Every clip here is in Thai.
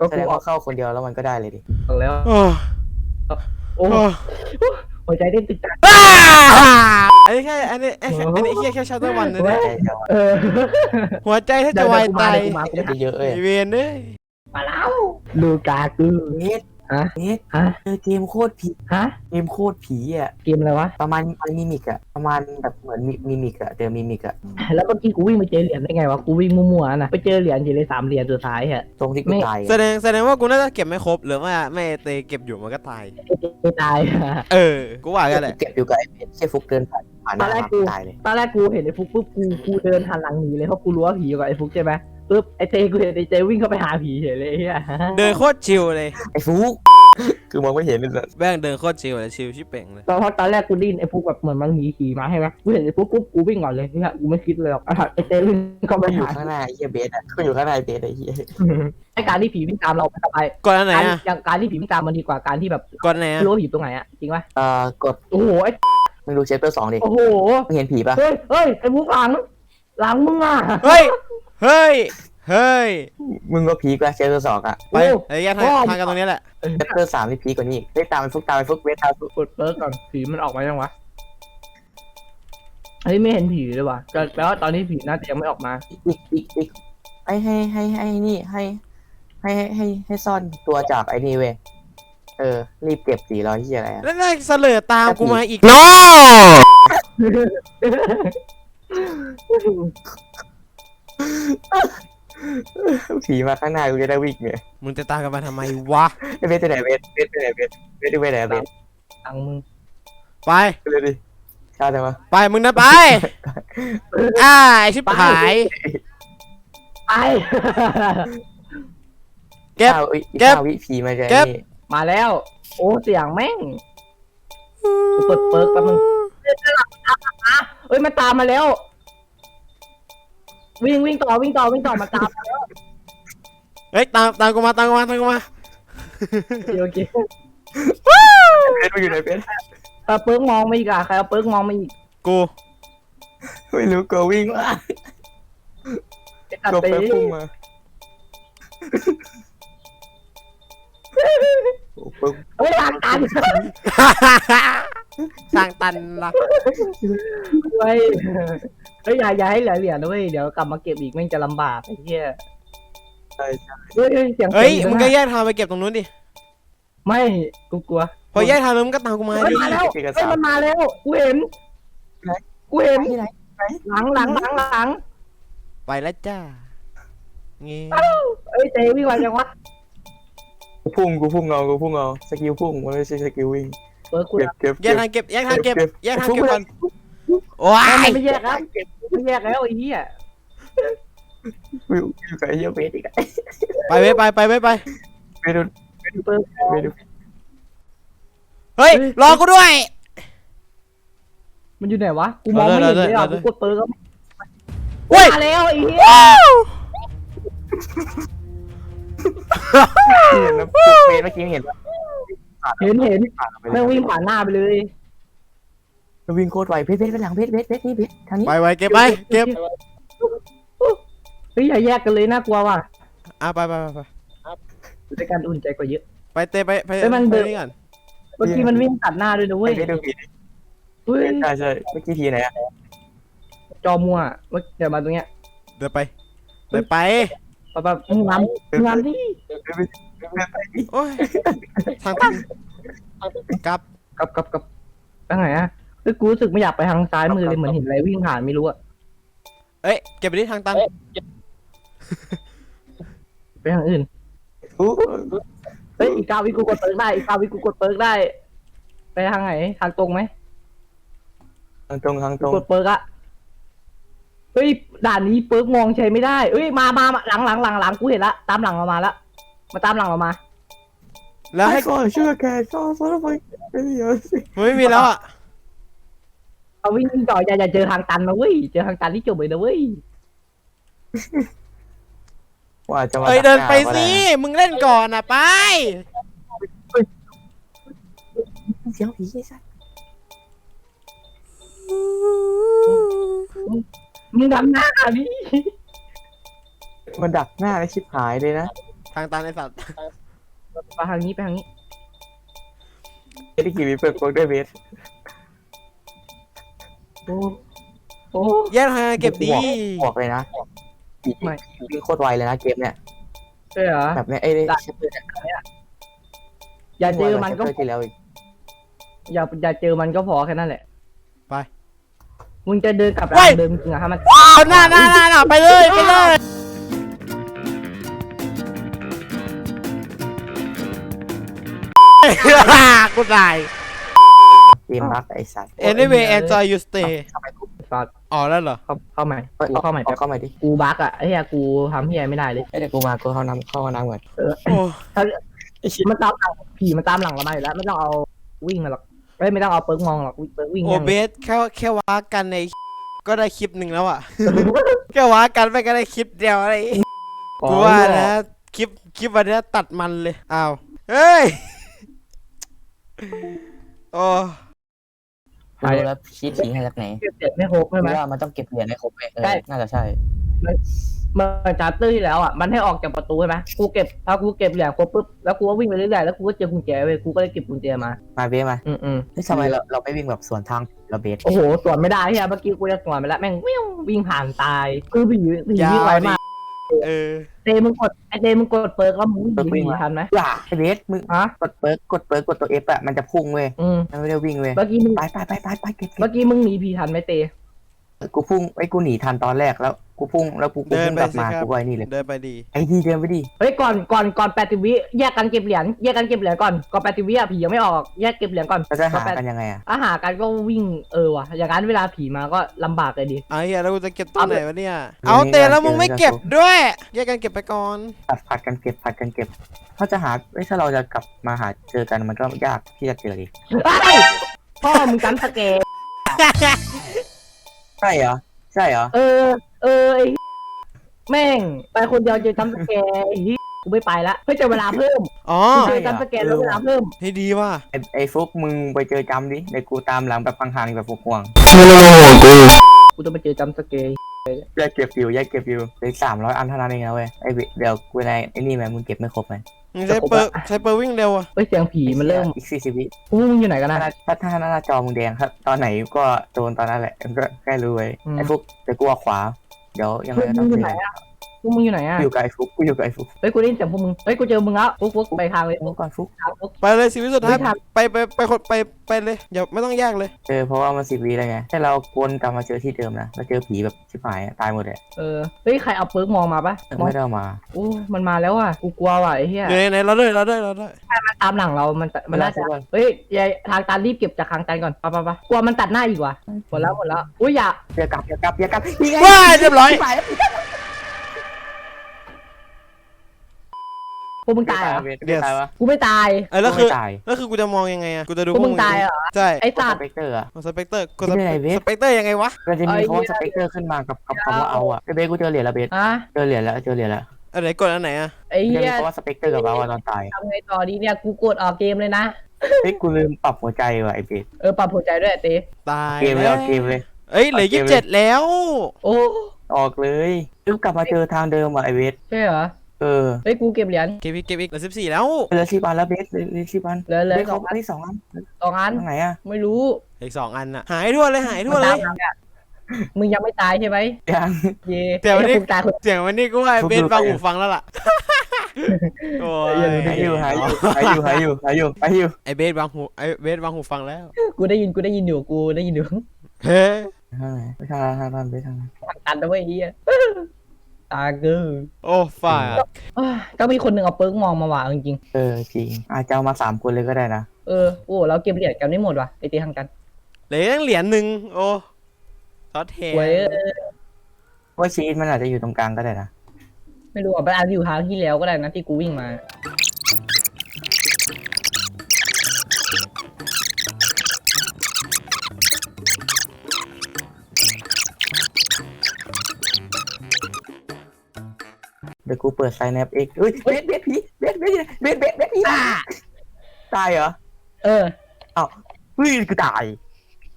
ก็แสกูดงออว่ากเข้าคนเดียวแล้วมันก็ได้เลยดิออกแล้ว โอ้โอ้โอ้หัวใจเต้นตึกตักอ้าอันนี้แค่อันนี้อันนี้อันนี้แค่แค่ชัตเตอร์วันนะเนี่ยใจเดียวอะเออหัวใจถ้าจะวายตายเดี๋วกูมาเดี๋ยวกูมาเยอะๆเลยไอ้เวนเอ้ยมาแล้วลูกากูเน็ต ฮะเน็ตฮะเจอเกมโคตรผีฮะเกมโคตรผีอะเกมอะไรวะประมาณมันมิมิกอะประมาณแบบเหมือนมิมิมิกอะเจอมิมิกอะแล้วเมื่อกี้กูวิ่งไปเจอเหรียญได้ไงวะกูวิ่งมั่วๆนะไปเจอเหรียญเฉยเลยสามเหรียญสุดท้ายฮะตรงที่กูไม่ตายแสอะดงแสดงว่ากูน่าจะเก็บไม่ครบหรือว่าไม่เตเก็บอยู่มันก็ตายไม่ตายฮะเออกูว่ากันแหละเก็บอยู่กับไอ้เพชรแค่ฟุกเดินผ่านผ่านหตอนน้าแรกมากูตายเลยตอนแรกกูเห็นไอ้ฟุกปุ๊บกูกูเดินหันหลังหนีเลยเพราะกูรู้ว่าผีอยู่กับไอ้ฟุกใช่ไหม ปุ๊บไอ้เจกูเห็นไอ้เจวิ่งเข้าไปหาผีเฉยเลยไอ้เฮียเดินโคตรชิลเลยไอ้ฟุกคือมองไม่เห็นเลยแม่งเดินโคตรชิลเลยชิลชิบเป่งเลยตอนเพราะตอนแรกกูไดิ้นไอ้ฟุกแบบเหมือนมันหนีผีมาใช่ไหมกูเห็นไอ้ฟุกปุ๊บกูวิ่งก่อนเลยเนี่ยกูไม่คิดเลยหรอกอะไอ้เจวิ่งเข้าไปมันอยู่หาข้างหน้าไอ้เหี้ยเบสอะก็อยู่ข้างหน้าไอ้เบสไอ้เหี้ยไอ้การที่ผีวิ่งตามเราไปทำไมกดอันไหนการอะอย่างการที่ผีวิ่งตามมันดีกว่าการที่แบบกดอันไหนอะ รู้ว่าผีตรงไหนอะจริงปะเอ่อกดโอ้โหไอ้มึงดูเชปเตอร์สองดิโอ้โหมึงเห็นผีปะเฮ้ยเฮ้ยไอ้ฟุกหลังหลังมึงอะเฮ้ย เฮ้ย เฮ้ย มึงก็ผีกว่าเชปเตอร์สองอะไปเอ้ยแยกทางทางกันตรงนี้แหละ เชปเตอร์สามนี่ผีกว่านี้อีกเฮ้ยตามไอ้ฟุกตามไอ้ฟุกเบสตามไอ้ฟุกกดเปิร์กก่อนผีมันออกมายังวะเฮ้ยไม่เห็นผีเลยว่ะก็แปลว่าตอนนี้ผีน่าจะยังไม่ออกมา อีกอีกอีกไอ้ให้ให้ให้นี่ให้ให้ ให้ให้ให้ซ่อนตัวจากไอ้นี่เว้ยเออรีบเก็บสีรอยที่อะไรอะแล้วนายเสลอตามกูมาอีก No ผีมาข้างหน้ากูจะได้วิ่งไงมึงจะตามกันมาทำไมวะ ไอ้เบสไปไหนเบสเบสไปไหนเบสเบสไปไหนเบสตังมึงไป ไปเลยดิชาติวะไปมึงนะไป อ่าไอ้ชิบหายไปเก็บก้าวิเก็บก้าวิผีมาจากเก็บ นี่มาแล้ว โอ้เสียงแม่ง กูเปิดเปิร์กแป๊บนึง เอ้ยมันตามมาแล้ว วิ่งวิ่งต่อวิ่งต่อวิ่งต่อมันตามมาแล้วเฮ้ยตามตามกูมาตามกูมาตามกูมาโอเคโอเคเบสมาอยู่ไหนเบสเอาเปิร์กมองมาอีกอะใครเอาเปิร์กมองมาอีกกูไม่รู้ก็วิ่งว่าไอ้ตัดก็ไปไปพุ่งมาโอ้ปึ๊บเฮ้ยทางตันสร้างตันละเฮ้ย เฮ้ยอย่าอย่าให้เหลือเหรียญนะเว้ยเดี๋ยวกลับมาเก็บอีกแม่งจะลำบากไอ้เหี้ยใช่ใช่เฮ้ยเฮ้ยเสียงเฮ้ยสีงมึงก็แยกทางไปเก็บตรงนู้นดิไม่กูกลัวพอแยกทางแล้วมึงก็ตามกูมาเฮ้ยดิมาแล้วเฮ้ยมันมาแล้วกูเห็นกูเห็นที่ไหนหลังหลังหลังหลังไปแล้วจ้าเงี้เอ้ยเจวิ่งมาจังวะกูพุ่งกูพุ่งเอากูพุ่งเอาสกิลพุ่งมันไม่ใช่สกิลวิ่งเปิร์กกูเก็บเก็บแยกทางเก็บแยกทางเก็บแยกทางเก็บก่อนพุ่งโอ้ไม่ยไม่แยกแล้วไม่แยกแล้วไอ้เหี้ยอยู่อยู่กับไอ้เหี้ยเบสอีกอะไปเว้ยไปไปเว้ยไปไปดูเปิร์กไปดูเฮ้ย รอกูด้วย มันอยู่ไหนวะ กูมองไม่เห็นเลยอะเดี๋กูยวกดเปิร์กก็เฮ้ย มาแล้วไอ้เหี้ยเห็นนะเบสเมื่อกี้เห็นปะเห็นเห็นผ่านไปแม่งวิ่งผ่านหน้าไปเลย มันวิ่งโคตรไวเพชรเพชรไปหลังเพชรเพชรเพชรนี่เพชรทางนี้ไปไว้เก็บไปเก็บเฮ้ยอย่าแยกกันเลยน่ากลัวว่ะอะไปไปไปไปในการอุ่นใจกว่าเยอะ ไปเตะไปไปเฮ้ยมันไปเดินนี่ก่อนเมื่อกี้มันวิ่งตัดหน้าด้วยนะเว้ยเพชรดูผิดเฮ้ยใช่ใช่เมื่อกี้ทีไหนอะจอมัวเมื่อเดี๋ยวมาตรงเนี้ยเดินไปเดินไปปะปะมึงน้ำมึงน้ำดิโอ้ยทางตันกลับกลับกลับกลับไปไหนอะ เฮ้ยกูรู้สึกไม่อยากไปทางซ้ายมือเลยเหมือนเห็นอะไรวิ่งผ่านไม่รู้อะเอ้ยเก็บไปที่ทางตันไปทางอื่นอู้เฮ้ยอีกเก้าวิกูกดเปิร์กได้อีกเก้าวิกูกดเปิร์กได้ ไปทางไหนทางตรงไหมทางตรงทางตรงกดเปิร์กอะเฮ้ยด่านนี้เปิร์กมองใช้ไม่ได้เฮ้ยมามามาหลังหลังหลังหลังกูเห็นละตามหลังเรามาละมาตามหลังเรามาแล้วให้ก็เชื่อแกก็ฟอลไปไม่เยอะสิมันไม่มีแล้วอะ เอาวิ่งวิ่งต่ออย่าอย่าเจอทางตันนะเว้ย เจอทางตันที่จบเลยนะเว้ย ว่าจะมาเอ้ยเดินไปสิมึงเล่นก่อนอะไป เสียงผีไอ้สัสมึงทำหน้าดิมันดักหน้าไอ้ชิบหายเลยนะทางตันไอสัตว์ ไปทางนี้ไปทางนี้ไม่ได้ขี่มีเปิดโปรด้วยเบส โอ้โอ้แย่ทางเก็บดี บอกเลยนะขี่ไม่วิ่งโคตรไวเลยนะเกมเนี่ยใช่เหรอแบบเนี้ยไอ้เนี่ยได้เชฟเปอร์เนี่ยอย่าเจอมันก็เชฟเปอร์ที่แล้วอีกอย่าอย่าเจอมันก็พอแค่นั้นแหละ ไปมึงจะเดินกลับเว้ทายงเดิมจริงเหรอะฮะมันเอาหน้าหน้าหน้าหน้าไปเลยไปเลยกูตาย เกมรักไอ้สัตว์ anyway enjoy you stay ทำไมกูฟาดอ๋อแล้วเหรอ เข้าเข้าใหม่เอ้ยเอาเข้าใหม่เอาเข้าใหม่ดิกูบักอะไอ้เหี้ยกูทำเหี้ยไม่ได้เลยเอ้ยเดี๋ยวกูมากูเข้าน้ำเข้าห้องน้ำก่อนเออโอ้ถ้ามันตามหลังผีมันตามหลังเรามาอยู่แล้วไม่ต้องเอาวิ่งมาหรอกเอ้ยไม่ต้องเอาเปิร์กมองหรอกเปิร์กวิ่งโอยังเบสแค่แค่ว้ากันใน ก็ได้คลิปหนึ่งแล้วอะ แค่ว้ากันไปก็ได้คลิปเดียวอะไรกูว่านะคลิปคลิปวันนี้ตัดมันเลยอ้าวเฮ้ย โอ้ กูรู้แล้วชี้ชี้ให้จากไหนเก็บเสร็จไม่ครบใช่ไหมกูว่ามันต้องเก็บเหรียญให้ครบเลยเออใช่ น่าจะใช่ เมื่อจัตเตอร์ที่แล้วอะมันให้ออกจากประตูใช่ไหมกูเก็บพอกูเก็บเหรียญครบปุ๊บแล้วกูก็วิ่งไปเรื่อยๆแล้วกูก็เจอกุญแจเว้ยกูก็เลยเก็บกุญแจมามาเบสมาอืมอืมเฮ้ยทำไมเราเราไม่วิ่งแบบสวนทางเราเบส โอ้โหสวนไม่ได้เฮียเมื่อกี้กูจะสวนไปแล้วแม่งวิ่งวิ่งผ่านตายคือผีผียาวิ่งวไวดิมาก เออเตมึงกดไอเตมึงกดเปิร์กแล้วมึงวิ่งผีทันไหมว่าไอ้เบสมึงฮะกดเปิร์กกดเปิร์กกดตัวเอฟอะมันจะพุ่งเว้ยอืมมันไม่ได้วิ่งเว้ยเมื่อกี้มึงไปไปไปไปไปเก็บเก็เมื่อกี้มึงหนีผีทันไหมเตบกูพุ่งไอ้ยกูหนีทันตอนแรกแล้ว กูพุ่งแล้วกูกูเดินพุ่งไปกลับมาสิครับ กูไว้นี่เลย เดินไปดี ไอ้ดีเดินไปดิเฮ้ยก่อนก่อนก่อนแปดสิบวิแยกกันเก็บเหรียญแยกกันเก็บเหรียญก่อนก่อนแปดสิบวิอะผียังไม่ออกแยกเก็บเหรียญก่อนเราจะหาก่อกัน80ยังไงอะอาหารกันก็วิ่งเออว่ะอย่างนั้นเวลาผีมาก็ลำบากเลยดิ ไอ้เหี้ยแล้วกูจะเก็บตัวไหนวะเนี่ย เอาเตะแล้วมึงไม่เก็บด้วยแยกกันเก็บไปก่อน ผัดผัดกันเก็บผัดกันเก็บ ถ้าจะหาเอ้ยถ้าเราจะกลับมาหาเจอกันมันก็ยากที่จะเจอดิเอ้ยพ่อมึงจำสแกนใช่เหรอใช่เหรอเออ เออไอ้แม่งไปคนเดียวเจอจำสแกนไอ้เหี้ยกูไม่ไปละเพื่อจะเวลาเพิ่มอ๋อเจอจำสแกนแล้วเวลาเพิ่มให้ดีว่ะไอ้ไอ้ฟุกมึงไปเจอจำดิเดี๋ยวกูตามหลังแบบห่างๆแบบฟุกห่วงกูต้องไปเจอจำสแกนแยกเก็บอยู่แยกเก็บอยู่เหลือสามร้อยอันเท่านั้นเองนะเว้ยไอ้เบเดี๋ยวกูในไอ้นี่ไหมมึงเก็บไม่ครบไหมมึงใช้เปอร์ใช้เปอร์วิ่งเร็วอะเฮ้ยเสียงผีมันเริ่มอีกสี่สิบวิอู้มึงอยู่ไหนกันถ้านะ ถ้าถ้าหน้าจอมึงแดงครับ ตอนไหนก็โดนตอนนั้นแหละมันก็แค่รู้ไว้อืม ไอ้ฟุกเดี๋ยวกูเอาขวา เดี๋ยวยังไงเฮ้ยก็มึต้องงอยู่เจไหนออะพวกมึงอยู่ไหนอะอยู่กับไอ้ฟุกกูอยู่กับไอ้ฟุกเฮ้ยกูได้ยินเสียงพวกมึงเฮ้ยกูเจอมึงแล้วฟุกฟุกไปทางเลยฟุกก่อนฟุกทางฟุก ไปเลยชีวิตสุดท้ายไม่ทัน ไปไปไปคนไปไปเลยอย่าไม่ต้องแยกเลยเจอเพราะว่ามันสิบวิแล้วไงถ้าเราวนกลับมาเจอที่เดิมนะแล้วเจอผีแบบชิบหายอะตายหมดเลยเออเฮ้ยใครเอาเปิร์กมองมาปะมองไม่ได้เอามาโอ้มันมาแล้วอะกูกลัวว่ะไอ้เหี้ยอยู่ในไหนเราด้วยเราด้วยเราด้วยมันตามหลังเรามันจะมันน่าจะไม่ได้เฮ้ยยายทางตันรีบเก็บจากทางตันก่อนไปะปะปะกลัวมันตัดหน้าอีกว่ะหมดแล้วหมดแล้วอุ้ยอย่าอย่ากลับอย่ากลับอย่ากลับนี่ไงว้ายเรียบร้อยไปแล้ว พวกมึงตายเหรอไม่ตายวะกูไม่ตาย เออแล้วคือไม่ตายแล้วคือกูจะมองยังไงอะกูจะดูพวกมึงตายเหรอ ใช่ไอ้สสัตว์เปกเตอร์อะสเปกเตอร์กูไม่ได้เว้ยสเปกเตอร์ยังไงวะมันจะมีไอ้คำว่าเหี้สยเปกเตอร์ขึ้นมากับกับคำว่าเอาอะเบสกูเจอเหรียญแล้วเบสอะเจอเหรียญแล้วเจอเหรียญแล้วอันไหนกดอันไหนอะไอ้จะเหี้มียคำว่าสเปกเตอร์กับเราอะตอนตายทำไงต่อดีเนี่ย กูกดออกเกมเลยนะ เฮ้ยกูลืมปรับหัวใจว่ะไอเบสเออ ปรับหัวใจด้วยเต้ตายเกมเลยเอาเกมเลย เอ้ยเหลือเอาเกยี่มสิบเลยเจ็ดแล้ว โอ้ ออกเลยลืมกลับมาเจอทางเดิมว่ะไอเบสใช่เหรอ เออเฮ้ยกูเก็บเหรียญเก็บอีกเก็บอีกเหลือสิบสี่แล้วเหลือสิบอันแล้วเบสเหลือสิบอันเหลือเหลือเบสสเขาองอันได้สองอันสองอันทางไหนอะไม่รู้อีกสองอันน่ะหายทั่วเลยหายทั่วมันเลตายมมาอะมึงยังไม่ตายใช่ไหมยังเย่เดี๋ยววันนี้มึงตายคนเสียงวันนี้กูว่าไอ้เบสฟังหูฟังแล้วล่ะโอ้ยหายอยู่หายอยู่หายอยู่หายอยู่หายอยู่หายอยู่ไอ้เบสวางหูไอ้เบสวางหูฟังแล้ว กูได้ยินกูได้ยินอยู่กูได้ยินอยู่เฮ้ทางไหนไปทางนั้นทางนั้นไปทางนั้นทางตันนะเว้ยไอ้เฮีย ตาเกอร์โอ้ฝ่าเอ้ยก็มีคนหนึ่งเอาเปิร์กมองมาว่ะเอาจริงเออจริง อาจจะเอามาสามคนเลยก็ได้นะ ๆเออโอ้เราเก็บเหรียญกันไม่หมดว่ะไอตีทางกันเหลือตั้งเหรียญหนึ่งโอ้ทอดแทนเว้ยว่าชีสมันอาจจะอยู่ตรงกลางก็ได้นะ ไม่รู้อะไปอาจจะอยู่ทางที่แล้วก็ได้นะที่กูวิ่งมา ดี๋ยวกูเปิดไซแนปเอ็กเฮ้ยเบสเบสผีเบสเบสเบสเบสเบสผีตายเหรอเออเฮ้ยกูตาย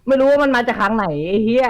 ไม่รู้ว่ามันมาจากทางไหนไอ้เฮีย